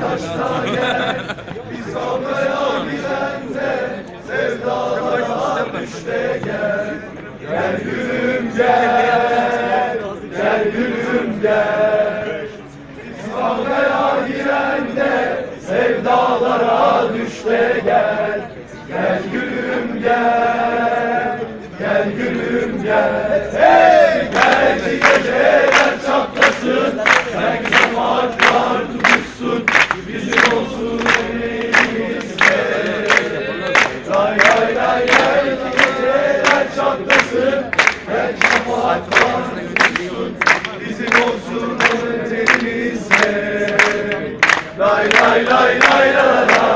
taşta gel. Gel gülüm gel, gel gülüm gel. Biz kavgaya girende sevdalara düşte gel. Gel gülüm gel, gel gülüm gel. Hey Lay lay lay lay la la.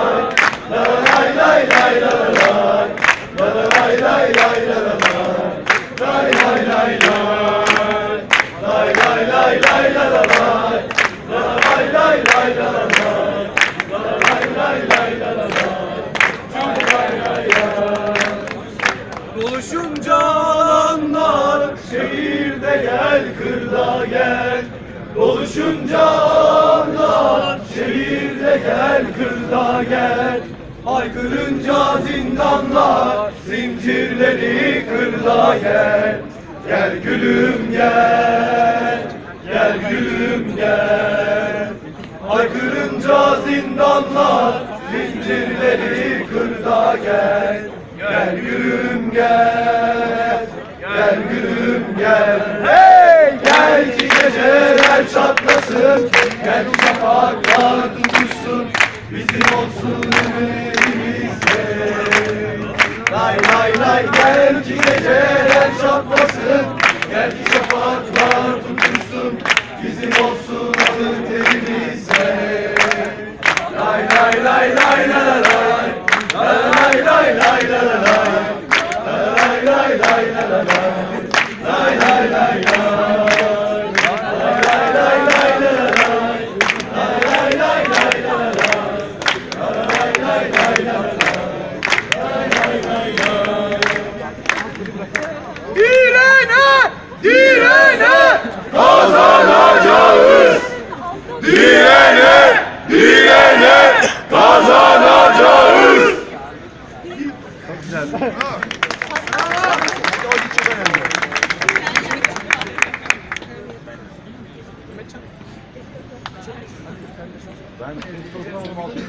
La la lay lay lay la la. La la lay lay lay la la lay. Lay lay lay la la lay. La la lay lay lay la la. La la lay lay lay la la lay. Buluşunca alanlar şehirde gel kırda gel şehirde gel kırda gel. Haykırınca zindanlar zincirleri kırda gel. Gel gülüm gel. Gel gülüm gel. Haykırınca zindanlar zincirleri kırda gel. Gel gülüm gel. Gel gülüm gel geceler çatlasın Gel şafaklar tutuşsun Bizim olsun elimizde Lay lay lay gel ki geceler çatlasın Gel ki şafaklar tutuşsun Bizim olsun alın terimizde Lay lay lay lay la la lay La la lay lay lay la la lay Direne! Direne! Kazanacağız! Direne! Direne! Kazanacağız!